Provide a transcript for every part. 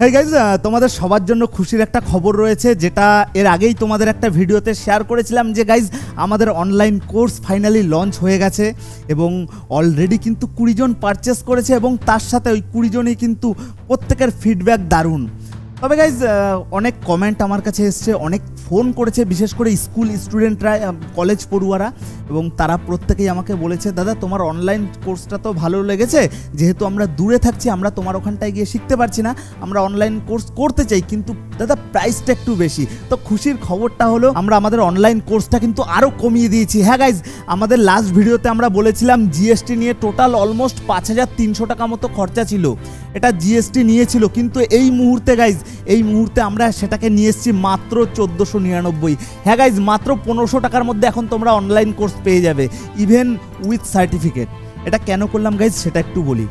হ্যাঁ গাইজ তোমাদের সবার জন্য খুশির একটা খবর রয়েছে, যেটা এর আগেই তোমাদের একটা ভিডিওতে শেয়ার করেছিলাম যে গাইজ আমাদের অনলাইন কোর্স ফাইনালি লঞ্চ হয়ে গেছে এবং অলরেডি কিন্তু কুড়িজন পারচেস করেছে এবং তার সাথে ওই কুড়িজনই কিন্তু প্রত্যেকের ফিডব্যাক দারুণ। তবে গাইজ অনেক কমেন্ট আমার কাছে এসছে, অনেক ফোন করেছে, বিশেষ করে স্কুল স্টুডেন্টরা কলেজ পড়ুয়ারা, এবং তারা প্রত্যেকেই আমাকে বলেছে, দাদা, তোমার অনলাইন কোর্সটা তো ভালো লেগেছে, যেহেতু আমরা দূরে থাকছি, আমরা তোমার ওখানটায় গিয়ে শিখতে পারছি না, আমরা অনলাইন কোর্স করতে চাই, কিন্তু দাদা প্রাইসটা একটু বেশি। তো খুশির খবরটা হলো, আমরা আমাদের অনলাইন কোর্সটা কিন্তু আরও কমিয়ে দিয়েছি। হ্যাঁ গাইজ আমাদের লাস্ট ভিডিওতে আমরা বলেছিলাম জিএসটি নিয়ে টোটাল অলমোস্ট পাঁচ হাজার তিনশো টাকা মতো খরচা ছিল। এটা জিএসটি নিয়েছিল, কিন্তু এই মুহূর্তে গাইজ এই মুহূর্তে আমরা সেটাকে নিয়ে এসেছি মাত্র চোদ্দোশো নিরানব্বই। হ্যাঁ গাইজ মাত্র পনেরোশো টাকার মধ্যে এখন তোমরা অনলাইন কোর্স পেয়ে যাবে ইভেন উইথ সার্টিফিকেট এটা কেন করলাম গাইজ সেটা একটু বলি।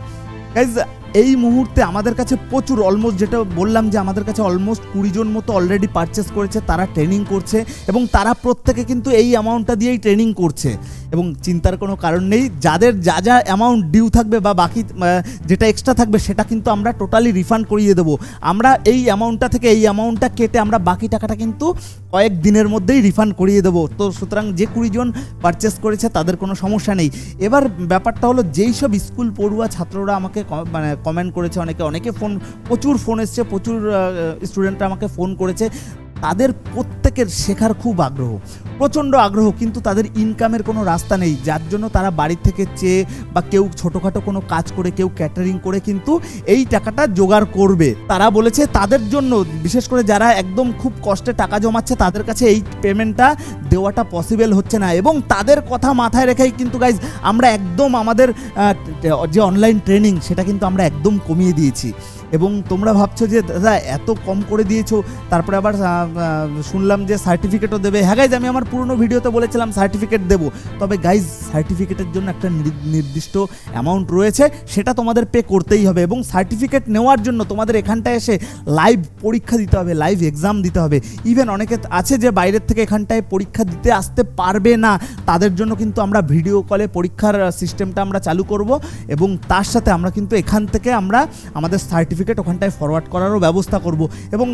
গাইজ এই মুহূর্তে আমাদের কাছে প্রচুর অলমোস্ট যেটা বললাম যে আমাদের কাছে অলমোস্ট কুড়ি জন মতো অলরেডি পারচেস করেছে, তারা ট্রেনিং করছে এবং তারা প্রত্যেকে কিন্তু এই অ্যামাউন্টটা দিয়েই ট্রেনিং করছে। এবং চিন্তার কোনো কারণ নেই, যাদের যা যা অ্যামাউন্ট ডিউ থাকবে বা বাকি যেটা এক্সট্রা থাকবে সেটা কিন্তু আমরা টোটালি রিফান্ড করিয়ে দেবো। আমরা এই অ্যামাউন্টটা থেকে এই অ্যামাউন্টটা কেটে আমরা বাকি টাকাটা কিন্তু কয়েক দিনের মধ্যেই রিফান্ড করিয়ে দেবো। তো সুতরাং যে কুড়ি জন পারচেস করেছে তাদের কোনো সমস্যা নেই। এবার ব্যাপারটা হলো, যেই সব স্কুল পড়ুয়া ছাত্ররা আমাকে মানে কমেন্ট করেছে অনেকে অনেকে ফোন প্রচুর ফোন এসছে প্রচুর স্টুডেন্টরা আমাকে ফোন করেছে। তাদের প্রত্যেকের শেখার খুব আগ্রহ, প্রচণ্ড আগ্রহ, কিন্তু তাদের ইনকামের কোনো রাস্তা নেই। যার জন্য তারা বাড়ি থেকে চেয়ে বা কেউ ছোটোখাটো কোনো কাজ করে, কেউ ক্যাটারিং করে কিন্তু এই টাকাটা জোগাড় করবে। তারা বলেছে তাদের জন্য, বিশেষ করে যারা একদম খুব কষ্টে টাকা জমাচ্ছে, তাদের কাছে এই পেমেন্টটা দেওয়াটা পসিবল হচ্ছে না। এবং তাদের কথা মাথায় রেখেই কিন্তু গাইজ আমরা একদম আমাদের যে অনলাইন ট্রেনিং সেটা কিন্তু আমরা একদম কমিয়ে দিয়েছি। এবং তোমরা ভাবছ যে, দাদা, এত কম করে দিয়েছ। তারপরে আবার শুনলাম যে সার্টিফিকেটও দেবে। হ্যাঁ গাইজ আমি আমার পুরনো ভিডিওতে বলেছিলাম সার্টিফিকেট দেবো। তবে গাইজ সার্টিফিকেটের জন্য একটা নির- নির্দিষ্ট অ্যামাউন্ট রয়েছে। সেটা তোমাদের পে করতেই হবে এবং সার্টিফিকেট নেওয়ার জন্য তোমাদের এখানটায় এসে লাইভ পরীক্ষা দিতে হবে লাইভ এক্সাম দিতে হবে। ইভেন অনেকে আছে যে বাইরের থেকে এখানটায় পরীক্ষা দিতে আসতে পারবে না। তাদের জন্য কিন্তু আমরা ভিডিও কলে পরীক্ষার সিস্টেমটা আমরা চালু করব এবং তার সাথে আমরা কিন্তু এখান থেকে আমরা আমাদের সার্টিফিকেট ওখানটায় ফরওয়ার্ড করারও ব্যবস্থা করব। এবং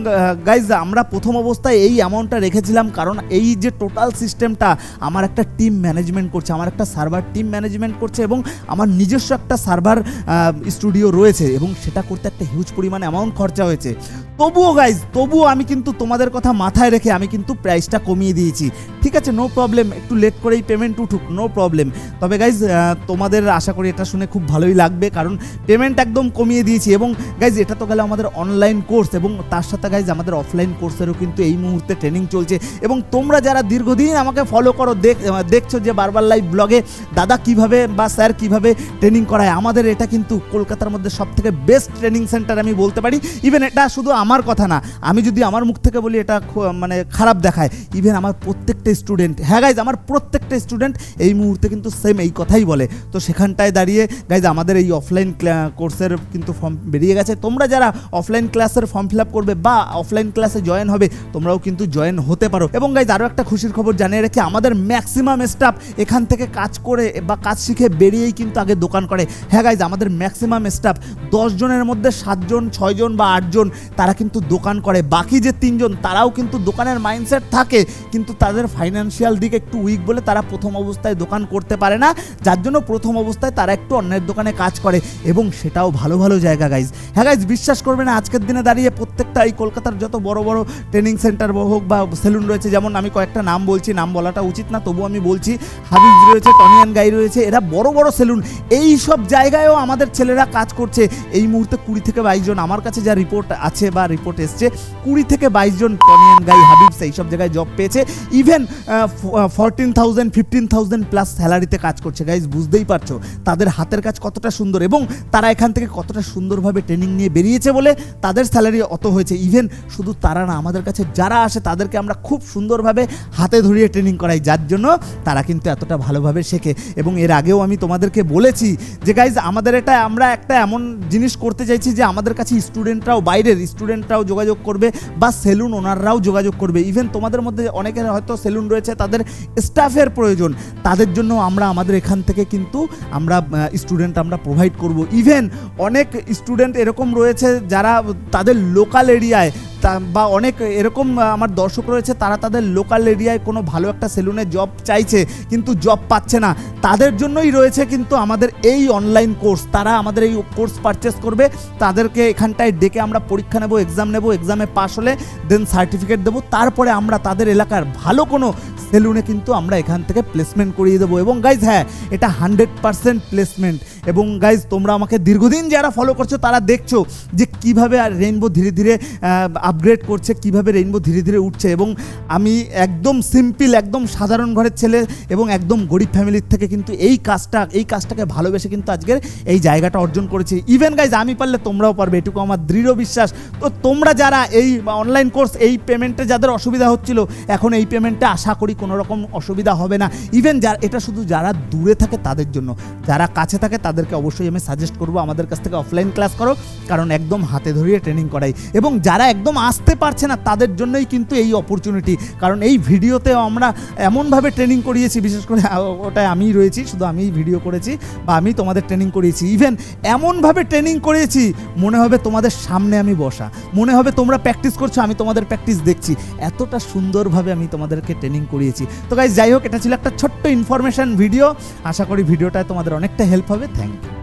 গাইজ আমরা প্রথম অবস্থায় এই অ্যামাউন্টটা রেখেছিলাম কারণ এই যে টোটাল সিস্টেমটা আমার একটা টিম ম্যানেজমেন্ট করছে, আমার একটা সার্ভার টিম ম্যানেজমেন্ট করছে এবং আমার নিজস্ব একটা সার্ভার স্টুডিও রয়েছে এবং সেটা করতে একটা হিউজ পরিমাণ অ্যামাউন্ট খরচা হয়েছে। তবুও গাইজ তবুও আমি কিন্তু তোমাদের কথা মাথায় রেখে আমি কিন্তু প্রাইসটা কমিয়ে দিয়েছি। ঠিক আছে নো প্রবলেম একটু লেট করেই পেমেন্ট উঠুক নো প্রবলেম তবে গাইজ তোমাদের আশা করি এটা শুনে খুব ভালোই লাগবে কারণ পেমেন্ট একদম কমিয়ে দিয়েছি এবং গাইজ এটা তো গেল আমাদের অনলাইন কোর্স এবং তার সাথে গাইজ আমাদের অফলাইন কোর্সেরও কিন্তু এই মুহূর্তে ট্রেনিং চলছে। এবং তোমরা যারা দীর্ঘদিন আমাকে ফলো করো, দেখ, দেখছ যে বারবার লাইভ ব্লগে দাদা কীভাবে বা স্যার কীভাবে ট্রেনিং করায়, আমাদের এটা কিন্তু কলকাতার মধ্যে সব থেকে বেস্ট ট্রেনিং সেন্টার আমি বলতে পারি। ইভেন এটা শুধু আমার কথা না, আমি যদি আমার মুখ থেকে বলি এটা মানে খারাপ দেখায়। ইভেন আমার প্রত্যেকটা স্টুডেন্ট হ্যাঁ গাইজ আমার প্রত্যেকটা স্টুডেন্ট এই মুহূর্তে কিন্তু সেম এই কথাই বলে। তো সেখানটায় দাঁড়িয়ে গাইজ আমাদের এই অফলাইন কোর্সের কিন্তু ফর্ম বেরিয়ে গেছে। তোমরা যারা অফলাইন ক্লাসের ফর্ম ফিল করবে বা অফলাইন ক্লাসে জয়েন হবে, তোমরাও কিন্তু জয়েন হতে পারো। এবং গাইজ আরও একটা খুশির খবর জানিয়ে রেখে, আমাদের ম্যাক্সিমাম স্টাফ এখান থেকে কাজ করে বা কাজ শিখে বেরিয়েই কিন্তু আগে দোকান করে। হ্যাঁ গাইজ আমাদের ম্যাক্সিমাম স্টাফ দশ জনের মধ্যে সাতজন, ছয়জন বা আটজন, তারা কিন্তু দোকান করে। বাকি যে তিনজন, তারাও কিন্তু দোকানের মাইন্ডসেট থাকে, কিন্তু তাদের ফাইন্যান্সিয়াল দিক একটু উইক বলে তারা প্রথম অবস্থায় দোকান করতে পারে না। যার জন্য প্রথম অবস্থায় তারা একটু অন্যের দোকানে কাজ করে, এবং সেটাও ভালো ভালো জায়গা গাইজ হ্যাঁ গাইজ বিশ্বাস করবে না, আজকের দিনে দাঁড়িয়ে প্রত্যেকটা এই কলকাতার যত বড় বড় ট্রেনিং সেন্টার হোক বা সেলুন রয়েছে, যেমন আমি কয়েকটা নাম বলছি, নাম বলাটা উচিত না তবু আমি বলছি, হাবিব রয়েছে টনিয়ান গাই রয়েছে, এরা বড় বড় সেলুন এই সব জায়গায়ও আমাদের ছেলেরা কাজ করছে। এই মুহূর্তে কুড়ি থেকে বাইশ জন, আমার কাছে যা রিপোর্ট আছে বা রিপোর্ট এসছে, কুড়ি থেকে বাইশ জন টনিয়ান গাই, হাবিব সেই সব জায়গায় জব পেয়েছে। Even fourteen thousand fifteen thousand plus স্যালারিতে কাজ করছে গাইজ বুঝতেই পারছ, তাদের হাতের কাজ কতটা সুন্দর এবং তারা এখান থেকে কতটা সুন্দরভাবে ট্রেনিং নিয়ে বেরিয়েছে বলে তাদের স্যালারি অত হয়েছে। ইভেন শুধু তারা না, আমাদের কাছে যারা আসে তাদেরকে আমরা খুব সুন্দরভাবে হাতে ধরিয়ে ট্রেনিং করাই। যার জন্য তারা কিন্তু এতটা ভালোভাবে শেখে। এবং এর আগেও আমি তোমাদেরকে বলেছি যে গাইজ আমাদের এটা আমরা একটা এমন জিনিস করতে চাইছি যে, আমাদের কাছে স্টুডেন্টরাও বাইরের স্টুডেন্টরাও যোগাযোগ করবে বা সেলুন ওনাররাও যোগাযোগ করবে। ইভেন তোমাদের মধ্যে অনেকের হয়তো সেলুন রয়েছে, তাদের স্টাফের প্রয়োজন। তাদের জন্য আমরা, আমাদের এখান থেকে কিন্তু আমরা স্টুডেন্ট আমরা প্রোভাইড করব। ইভেন অনেক স্টুডেন্ট এরকম রয়েছে যারা তাদের লোকাল এরিয়ায় তা- বা অনেক এরকম আমার দর্শক রয়েছে, তারা তাদের লোকাল এরিয়ায় কোনো ভালো একটা সেলুনে জব চাইছে, কিন্তু জব পাচ্ছে না। তাদের জন্যই রয়েছে কিন্তু আমাদের এই অনলাইন কোর্স তারা আমাদের এই কোর্স পারচেস করবে, তাদেরকে এখানটায় ডেকে আমরা পরীক্ষা নেব এক্সাম নেব এক্সামে পাশ হলে দেন সার্টিফিকেট দেবো। তারপরে আমরা তাদের এলাকার ভালো কোনো সেলুনে কিন্তু আমরা এখান থেকে প্লেসমেন্ট করিয়ে দেবো। এবং গাইজ হ্যাঁ এটা হান্ড্রেড পার্সেন্ট প্লেসমেন্ট এবং গাইজ তোমরা আমাকে দীর্ঘদিন যারা ফলো করছ, তারা দেখছ যে কীভাবে আর রেইনবো ধীরে ধীরে আপগ্রেড করছে, কীভাবে রেইনবো ধীরে ধীরে উঠছে এবং আমি একদম সিম্পল একদম সাধারণ ঘরের ছেলে এবং একদম গরিব ফ্যামিলির থেকে কিন্তু এই কাজটা, এই কাজটাকে ভালোবেসে কিন্তু আজকের এই জায়গাটা অর্জন করেছি। ইভেন গাইজ আমি পারলে তোমরাও পারবে, এটুকু আমার দৃঢ় বিশ্বাস। তো তোমরা যারা এই অনলাইন কোর্স এই পেমেন্টে যাদের অসুবিধা হচ্ছিল, এখন এই পেমেন্টে আশা করি কোনো রকম অসুবিধা হবে না। ইভেন যার, এটা শুধু যারা দূরে থাকে তাদের জন্য। যারা কাছে থাকে তাদেরকে অবশ্যই আমি সাজেস্ট করব, আমাদের কাছ থেকে অফলাইন ক্লাস করো, কারণ একদম হাতে ধরিয়ে ট্রেনিং করাই। এবং যারা একদম আসতে পারছে না, তাদের জন্যই কিন্তু এই অপরচুনিটি কারণ এই ভিডিওতে আমরা এমনভাবে ট্রেনিং করিয়েছি, বিশেষ করে ওটায় আমিই রয়েছি, শুধু আমিই ভিডিও করেছি বা আমি তোমাদের ট্রেনিং করিয়েছি। ইভেন এমনভাবে ট্রেনিং করিয়েছি, মনে হবে তোমাদের সামনে আমি বসা। মনে হবে তোমরা প্র্যাকটিস করছ, আমি তোমাদের প্র্যাকটিস দেখছি। এতটা সুন্দরভাবে আমি তোমাদেরকে ট্রেনিং করিয়েছি। তো গাইজ যাই হোক, এটা ছিল একটা ছোট্ট ইনফরমেশন ভিডিও আশা করি ভিডিওটায় তোমাদের অনেকটা হেল্প হবে। Thank you